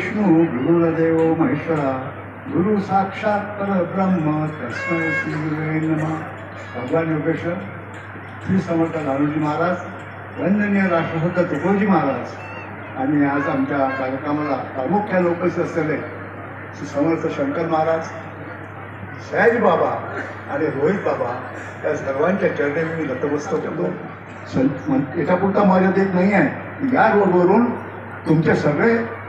विष्णू गुरुदेव महेश्वरा गुरु साक्षात परब्रह्म तस्मै श्री गुरुवे नमः. भगवान योगेश्वर श्री समर्थ लालूजी महाराज वंदनीय राष्ट्रसंत तुकोजी महाराज आणि आज आमच्या कार्यक्रमाला प्रामुख्याने उपस्थित असलेले श्री समर्थ शंकर महाराज सयाजी बाबा आणि रोहित बाबा या सर्वांच्या चरणे मी नतमस्तक होतो सं- याच्यापुरता मर्यादित नाही आहे या रोडवरून तुमचे सगळे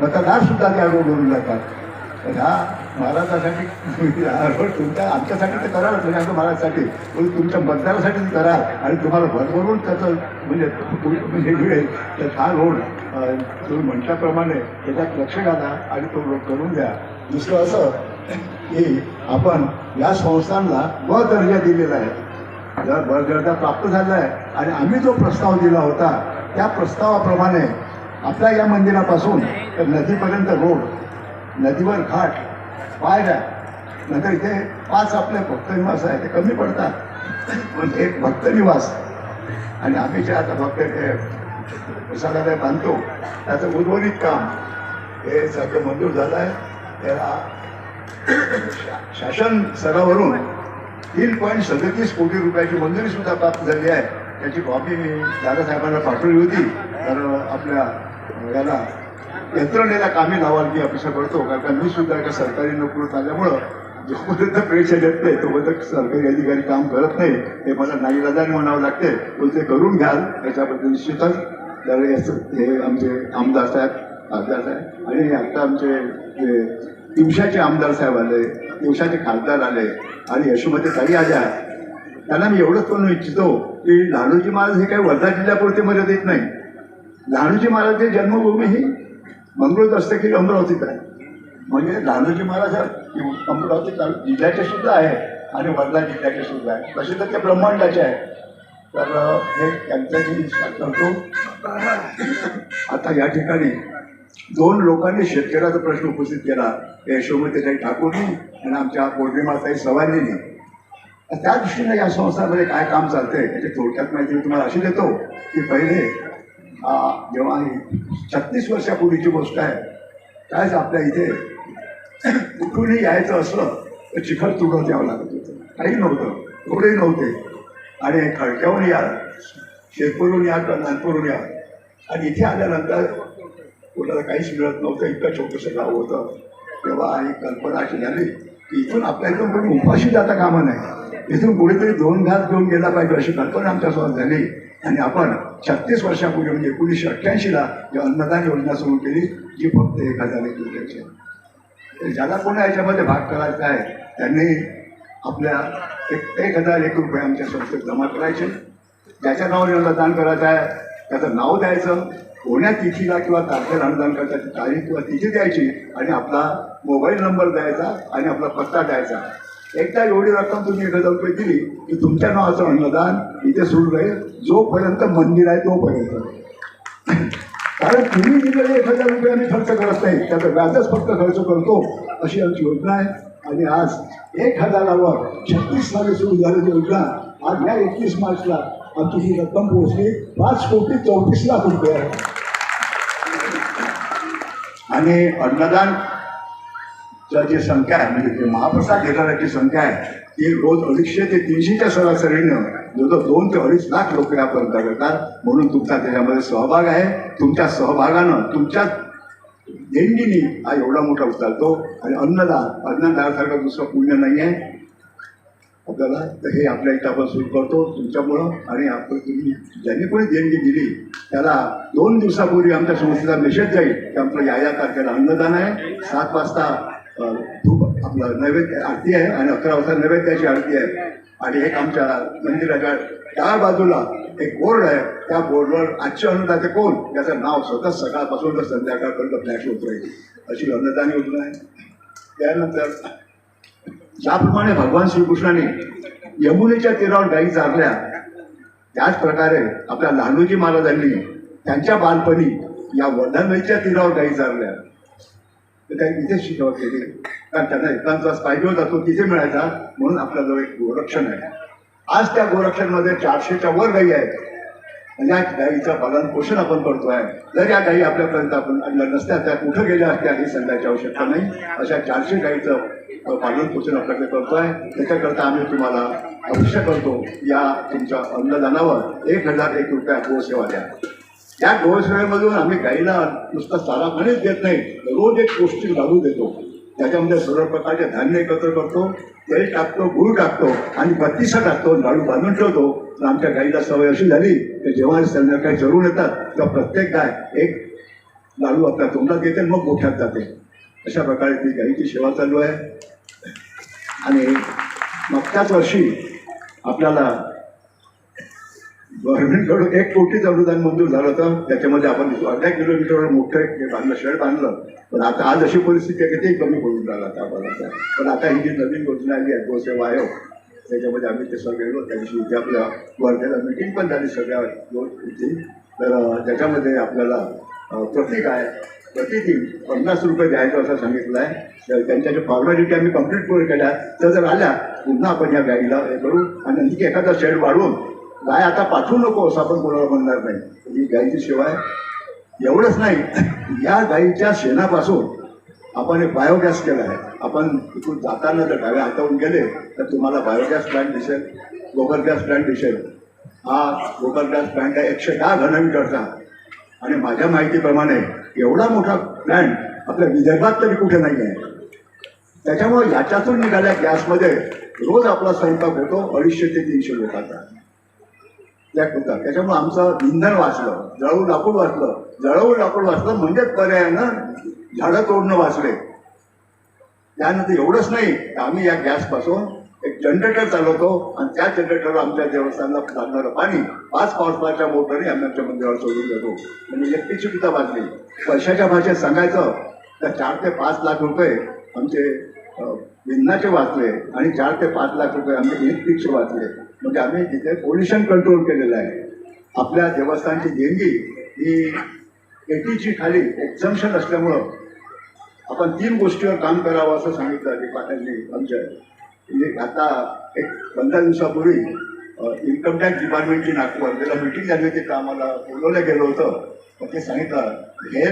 मतदार सुद्धा त्या रोडवरून जातात. तर ह्या महाराजासाठी रोड तुमच्या आमच्यासाठी तर कराल म्हणजे महाराजसाठी पण तुमच्या मतदारासाठी करा कराल आणि तुम्हाला भरभरून त्याचं म्हणजे म्हणजे मिळेल. तर हा रोड तुम्ही म्हटल्याप्रमाणे त्याच्यात लक्ष घाला आणि तो रोड करून द्या. दुसरं असं की आपण या संस्थांना ब दर्जा दिलेला आहे. जर ब दर्जा प्राप्त झाला आहे आणि आम्ही जो प्रस्ताव दिला होता त्या प्रस्तावाप्रमाणे आपल्या या मंदिरापासून तर नदीपर्यंत रोड नदीवर घाट पायऱ्या नंतर इथे पाच आपले भक्तनिवास आहे ते कमी पडतात. पण एक भक्तनिवास आणि आम्ही जे आता भक्त ते प्रसादालय बांधतो त्याचं उर्वरित काम. हे सगळं मंजूर झालं आहे त्याला शा- शासन स्तरावरून तीन पॉईंट सदतीस कोटी रुपयाची मंजुरी सुद्धा प्राप्त झाली आहे. त्याची कॉपी मी दादासाहेबांना पाठवली होती. तर आपल्या अं, याला यंत्रणेला कामी लावाल की अपेक्षा करतो? कारण का मी सुद्धा एका सरकारी नोकरीत आल्यामुळं जोपर्यंत प्रेक्षक देत नाही तोपर्यंत सरकारी अधिकारी काम करत नाही. हे मला नाईलाजाने म्हणावं लागते. पण ते करून घ्याल. त्याच्याबद्दल निश्चितच तर याचं हे आमचे आमदार साहेब खासदार साहेब आणि आता आमचे जे दिवसाचे आमदार साहेब आले दिवसाचे खासदार आले आणि यशोमती ताई आल्या. त्यांना मी एवढंच म्हणू इच्छितो की लालूजी महाराज हे काही वर्धा जिल्ह्यापुरते मर्यादित नाही. लहानोजी महाराजची जन्मभूमी ही मंगळूर की अमरावतीत आहे. म्हणजे लहानोजी महाराज हे अमरावती जिल्ह्याचे सुद्धा आहे आणि वर्धा जिल्ह्याचे सुद्धा आहे. तसे तर ते ब्रह्मांडाचे आहे. तर हे त्यांच्याशी करतो. आता या ठिकाणी दोन लोकांनी शेतकऱ्याचा प्रश्न उपस्थित केला. यशोमतीताई ठाकूरनी आणि आमच्या पौर्णिमाताई सवानीने. त्या दृष्टीने या संस्थांमध्ये काय काम चालतंय याची थोडक्यात माहिती मी तुम्हाला अशी देतो की पहिले जेव्हा ही छत्तीस वर्षापूर्वीची गोष्ट आहे कायच आपल्या इथे कुठूनही यायचं असलं तर चिखल तुडवत यावं लागत होतं. काही नव्हतं रोडही नव्हते. आणि खडक्याहून या शेतपूरहून या तर नागपूरहून या. आणि इथे आल्यानंतर कोणाला काहीच मिळत नव्हतं इतकं छोटंसं गाव होतं. तेव्हा ही कल्पना अशी झाली की इथून आपल्या इथून कोणी उपाशी जाता कामा नाही इथून कुणीतरी दोन घास घेऊन गेला पाहिजे अशी कल्पना आमच्यासोबत झाली. आणि आपण छत्तीस वर्षापूर्वी म्हणजे एकोणीसशे अठ्ठ्याऐंशीला जी अन्नदान योजना सुरू केली जी फक्त एक हजार एक रुपयाची तर ज्याला कोणा याच्यामध्ये भाग करायचा आहे त्यांनी आपल्या एक एक हजार एक रुपये आमच्या संस्थेत जमा करायचे. ज्याच्या नावाने अन्नदान करायचं आहे त्याचं नाव द्यायचं. कोण्या तिथीला किंवा तारखेला अन्नदान करण्याची तारीख किंवा तिथी द्यायची आणि आपला मोबाईल नंबर द्यायचा आणि आपला पत्ता द्यायचा. एकदा एवढी रक्कम तुम्ही एक हजार रुपये दिली की तुमच्या नावाचं अन्नदान इथे सुरू राहील. जोपर्यंत मंदिर आहे तोपर्यंत. कारण तुम्ही दिलेले एक हजार रुपये आम्ही खर्च करत नाही त्याचं व्याजच फक्त खर्च करतो अशी आमची योजना आहे. आणि आज एक हजारावर छत्तीस साली सुरू झालेली योजना आज या एकवीस मार्चला आमची ही रक्कम पोहोचली पाच कोटी चौतीस लाख रुपये आहे. आणि अन्नदान जी संख्या आहे म्हणजे महाप्रसाद घेणाऱ्याची संख्या आहे ती रोज अडीचशे ते तीनशेच्या सरासरीनं जवळजवळ दोन ते अडीच लाख लोक यापर्यंत करतात. म्हणून तुमचा त्याच्यामध्ये सहभाग आहे. तुमच्या सहभागानं तुमच्या देणगीनी हा एवढा मोठा उचलतो. आणि अन्नदान अन्नदानासारखं दुसरं पुण्य नाही आहे. आपल्याला तर हे आपल्या इथं आपण सुरू करतो तुमच्यामुळं. आणि आपण तुम्ही ज्यांनी कोणी देणगी दिली त्याला दोन दिवसापूर्वी आमच्या संस्थेचा मेसेज जाईल की आपलं या या तारखेला अन्नदान आहे. सात वाजता धूप आपलं नैवेद्य आरती आहे आणि अकरा वाजता नैवेद्याची आरती आहे. आणि एक आमच्या मंदिराच्या डाव्या बाजूला एक बोर्ड आहे. त्या बोर्डवर आजचे अन्नदाते कोण? याचं नाव स्वतः सकाळपासून तर संध्याकाळपर्यंत फ्लॅश होत राहील. अशी अन्नदान योजना आहे. त्यानंतर ज्याप्रमाणे भगवान श्रीकृष्णाने यमुनेच्या तीरावर गायी चारल्या त्याच प्रकारे आपल्या लहानूजी महाराजांनी त्यांच्या बालपणी या वर्धा नदीच्या तीरावर गायी चारल्या. तर त्या शिकवत केली कारण त्यांना एकांचा तास पाहिजे होता तो तिथे मिळायचा. म्हणून आपल्याजवळ एक गोरक्षण आहे. आज त्या गोरक्षणमध्ये चारशेच्या वर गाई आहेत. आणि या गाईचं पालन पोषण आपण करतोय. जर या गाई आपल्यापर्यंत आपण आणल्या नसत्या त्या कुठं गेल्या असत्या ही सांगायची आवश्यकता नाही. अशा चारशे गाईचं पालन पोषण आपल्याकडे करतोय. त्याच्याकरता आम्ही तुम्हाला अपेक्षा करतो. या तुमच्या अन्नदानावर एक हजार एक रुपया गोसेवा द्या. त्या गोसेवेमधून आम्ही गाईला नुसता चारा पाणीच देत नाही रोज एक पौष्टिक लाडू देतो. त्याच्यामध्ये सर्व प्रकारचे धान्य एकत्र करतो तेल टाकतो गूळ टाकतो आणि बत्तीसा टाकतो लाडू बांधून ठेवतो. तर आमच्या गाईला सवय अशी झाली की जेव्हा संध्याकाळी जरूर येतात तेव्हा प्रत्येक गाय एक लाडू आपल्या तोंडात येते आणि मग मोठ्यात जाते. अशा प्रकारे ती गाईची सेवा चालू आहे. आणि मागच्याच वर्षी आपल्याला गव्हर्नमेंटकडून एक कोटीच अनुदान मंजूर झालं होतं. त्याच्यामध्ये आपण अर्ध्या किलोमीटरवर मोठं एक बांधलं शेड बांधलं. पण आता आज अशी परिस्थिती आहे की ते कमी पडून राहिलं आता आम्हाला पण आता ही जी नवीन योजना आली आहे गोसेवा आयोग त्याच्यामध्ये आम्ही ते सगळे गेलो त्या दिवशी इथे आपल्या वर्ध्याला मिटिंग पण झाली सगळ्या इथे. तर त्याच्यामध्ये आपल्याला अं, प्रति गाय पन्नास रुपये द्यायचं असं सांगितलं आहे. तर त्यांच्या ज्या फॉर्मॅलिटी आम्ही कंप्लीट पूर्ण केल्या. त्या जर आल्या पुन्हा आपण या गाडीला हे करू. आणि आणखी एखादा शेड वाढवून गाय आता पाठवू नको असं आपण कोणाला म्हणणार नाही. ही गायीची सेवा आहे. एवढंच नाही या गायीच्या शेणापासून आपण एक बायोगॅस केला आहे. आपण तिथून जाताना जर डाव्या हातावून गेले तर तुम्हाला बायोगॅस प्लांट दिसेल गोबर गॅस प्लांट दिसेल. हा गोबर गॅस प्लांट आहे एकशे दहा घनमीटरचा. आणि माझ्या माहितीप्रमाणे एवढा मोठा प्लॅन्ट आपल्या विदर्भात तरी कुठे नाही आहे. त्याच्यामुळे याच्यातून निघाल्या गॅसमध्ये रोज आपला स्वयंपाक होतो अडीचशे ते तीनशे लोकांचा. त्या होतात त्याच्यामुळे आमचं इंधन वाचलं. जळवून लाकूड वाचलं. जळवून लाकूड वाचलं म्हणजेच पर्यायानं झाडं तोडणं वाचले. त्यानंतर एवढंच नाही आम्ही या गॅसपासून एक जनरेटर चालवतो आणि त्या जनरेटरवर आमच्या देवस्थानला लागणारं पाणी पाच पावसाच्या मोटरने आम्ही आमच्या मंदिरावर सोडून देतो. म्हणजे इलेक्ट्रिसिटीचा वाचली. पैशाच्या भाषेत सांगायचं तर चार ते पाच लाख रुपये आमचे अं, वाचले आणि चार ते पाच लाख रुपये आमचे इलेक्ट्रिकचे वाचले. म्हणजे आम्ही तिथे पोल्युशन कंट्रोल केलेलं आहे. आपल्या देवस्थानची देणगी ही एटीची खाली एक्झम्शन असल्यामुळं आपण तीन गोष्टीवर काम करावं असं सांगितलं आहे पाटलांनी आमच्या. म्हणजे आता एक पंधरा दिवसापूर्वी इन्कम टॅक्स डिपार्टमेंटची नागपूर त्याला मिटिंग झाली होती तर आम्हाला बोलवलं गेलं होतं. पण ते सांगितलं हे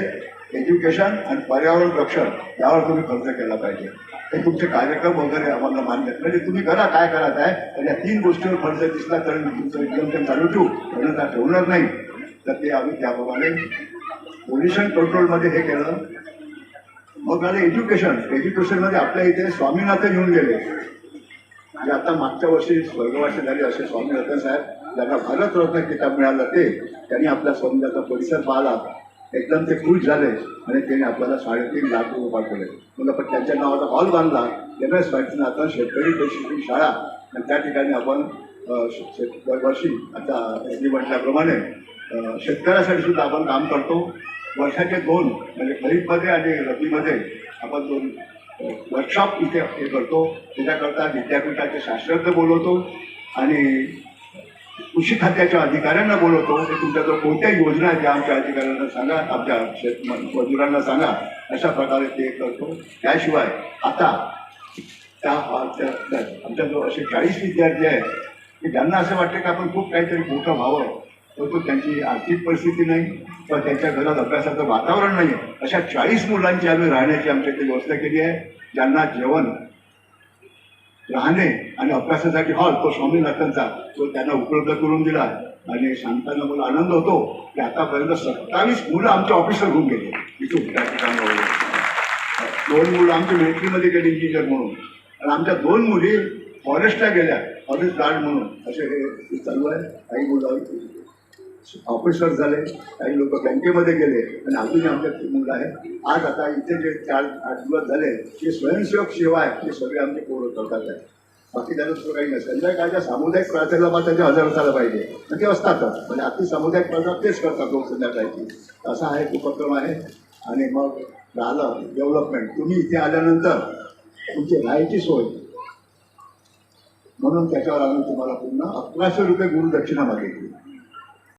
एज्युकेशन आणि पर्यावरण रक्षण यावर तुम्ही खर्च केला पाहिजे. हे तुमचे कार्यक्रम वगैरे आम्हाला मान्य आहेत. म्हणजे तुम्ही करा काय करत आहे तर या तीन गोष्टीवर खर्च दिसला तर मी तुमचं एकदम चालू ठेवू. अन्यथा ठेवणार नाही. तर ते आम्ही त्याप्रमाणे पोल्युशन कंट्रोलमध्ये हे केलं. मग झालं एज्युकेशन एज्युकेशनमध्ये आपल्या इथे स्वामीनाथन येऊन गेले. जे आता मागच्या वर्षी स्वर्गवासी झाले असे स्वामीनाथन साहेब ज्यांना भारतरत्न किताब मिळालं ते त्यांनी आपल्या स्वामीनाथन परिसर पाहिला. एकदम ते खुश झाले. आणि त्यांनी आपल्याला साडेतीन लाख रुपये पाठवले म्हणलं पण त्यांच्या नावाचा हॉल बांधला. एम एस आता शेतकरी प्रशिक्षण शाळा. आणि त्या ठिकाणी आपण शे- दरवर्षी आता यांनी म्हटल्याप्रमाणे शेतकऱ्यासाठी सुद्धा आपण काम करतो. वर्षाचे दोन म्हणजे खरीपमध्ये आणि रब्बीमध्ये आपण दोन वर्कशॉप इथे हे करतो. त्याच्याकरता विद्यापीठाचे शास्त्रज्ञ बोलवतो. आणि कृषी खात्याच्या अधिकाऱ्यांना बोलवतो. की तुमच्याजवळ कोणत्या योजना आहेत त्या आमच्या अधिकाऱ्यांना सांगा आमच्या शेत मजुरांना सांगा. अशा प्रकारे ते करतो. त्याशिवाय आता त्या त्या- आमच्याजवळ असे चाळीस विद्यार्थी आहेत. की ज्यांना असं वाटतं की आपण खूप काहीतरी मोठं व्हावं परंतु त्यांची आर्थिक परिस्थिती नाही किंवा त्यांच्या घरात अभ्यासाचं वातावरण नाही अशा चाळीस मुलांची आम्ही राहण्याची आमच्या इथे व्यवस्था केली आहे. ज्यांना जेवण राहणे आणि अभ्यासासाठी हॉल तो स्वामीनाथनचा तो त्यांना उपलब्ध करून दिला. आणि सांगताना मला आनंद होतो की आतापर्यंत सत्तावीस मुलं आमच्या ऑफिसवर घेऊन गेले. इथून त्या ठिकाणी दोन मुलं आमच्या मिलिटरीमध्ये गेले इंजिनियर म्हणून. आणि आमच्या दोन मुली फॉरेस्टला गेल्या फॉरेस्ट गार्ड म्हणून. असे हे चालू आहे. काही मुलं ऑफिसर झाले काही लोक बँकेमध्ये गेले आणि अजूनही आमच्या मुलं आहे आज आता इथे जे चार आठ दिवस झाले जे स्वयंसेवक सेवा आहे ते सगळे आमचे पोरं करतात. आहे बाकी त्याला दुसरं काही नाही. संध्याकाळच्या सामुदायिक प्रार्थनेला मला ते हजर असायला पाहिजे. आणि ते असतातच म्हणजे अति सामुदायिक प्रार्थना तेच करतात लोक संध्याकाळची. असा हा एक उपक्रम आहे. आणि मग राहिलं डेव्हलपमेंट तुम्ही इथे आल्यानंतर तुमची राहायची सोय. म्हणून त्याच्यावर आम्ही तुम्हाला पुन्हा अकराशे रुपये गुरुदक्षिणा मागितली.